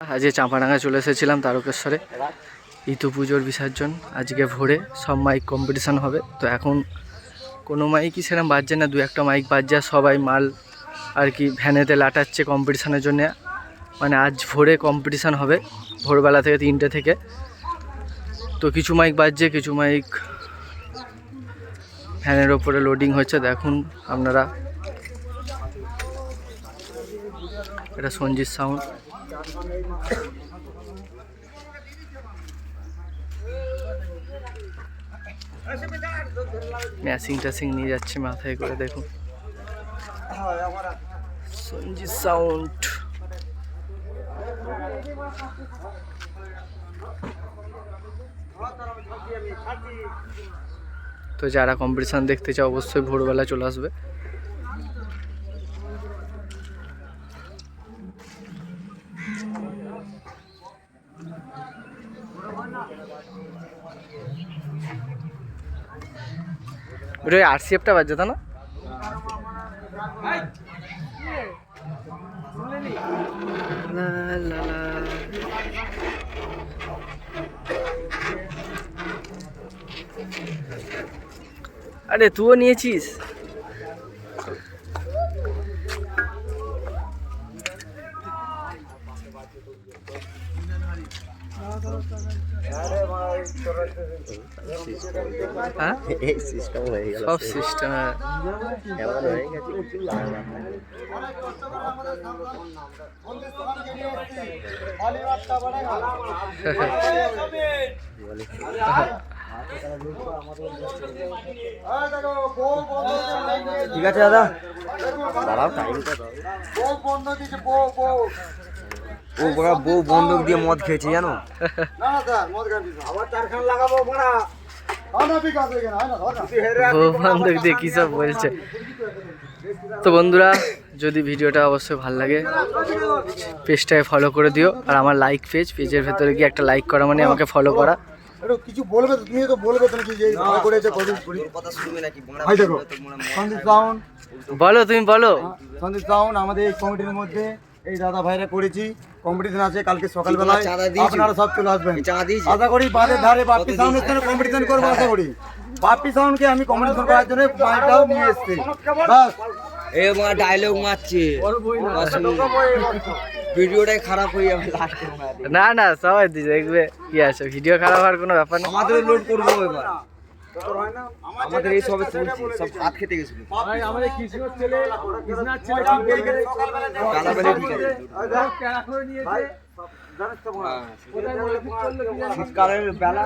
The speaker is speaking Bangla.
আজকে চাঁপাডাঙ্গা চলে এসেছিলাম তারকেশ্বরে। ইতু পুজোর বিসর্জন, আজকে ভোরে সব মাইক কম্পিটিশান হবে। তো এখন কোনো মাইকই সেরকম বাজছে না, দু একটা মাইক বাজছে সবাই মাল আর কি ভ্যানেতে লাটাচ্ছে কম্পিটিশানের জন্য। মানে আজ ভোরে কম্পিটিশান হবে, ভোরবেলা থেকে তিনটে থেকে। তো কিছু মাইক বাজছে, কিছু মাইক ফ্যানের ওপরে লোডিং হচ্ছে। দেখুন আপনারা। এটা সঞ্জিত সাউন্ড। ম্যাসিং ট্যাসিং নিয়ে যাচ্ছে মাথায় করে, দেখুন। সঞ্জিত সাউন্ড তো যারা কম্পিটিশান দেখতে চাও, অবশ্যই ভোরবেলা চলে আসবে। ওটা আরসিএফটা বাজছে তা না লা লা লা। আরে তুইও নিয়েছিস সব সিস্টেম হয়ে। লাগে না ঠিক আছে দাদা। দাঁড়াও টাইমটা দাও। ও বড় বউ বন্দুক দিয়ে মদ খেয়েছে জানো? বন্ধুক দিয়ে কী সব বলছে? তো বন্ধুরা যদি ভিডিওটা অবশ্যই ভালো লাগে পেজটাকে ফলো করে দিও আর আমার লাইক পেজ পেজের ভেতরে গিয়ে একটা লাইক করা মানে আমাকে ফলো করা। কিছু বলবে তো তুমি তো বলবে তো নাকি যে ভয় করেছে কথা শুনবে নাকি ভাই দেখো সন্দীপ সাউন্ড। বলো তুমি বলো। সন্দীপ সাউন্ড আমাদের এই কমিটির মধ্যে এই দাদা ভাইরা করেছি কম্পিটিশন আছে কালকে সকালবেলায় চাঁদা দিয়েছি? আপনারা সব চলে আসবেন। আশা করি বাঁধের ধারে বাপ্পি সাউন্ডের সাথে কম্পিটিশন করব আশা করি। বাপ্পি সাউন্ডকে আমি কম্পিটিশন করার জন্য মাইকটাও নিয়ে এসেছি। বাস। এ মা ডায়লগ মারছে। ভিডিওটাই খারাপ হয়ে যাবে লাস্টে না না সবাই দেখবে। কি আছে ভিডিও খারাপ হওয়ার কোনো ব্যাপার না। আমাদের লোড করব এবার। আমাদের এই সবে চলছে সব ভাত খেতে গেছিল। কালাবেলে ঠিক আছে নিয়েছে। শীতকালের বেলা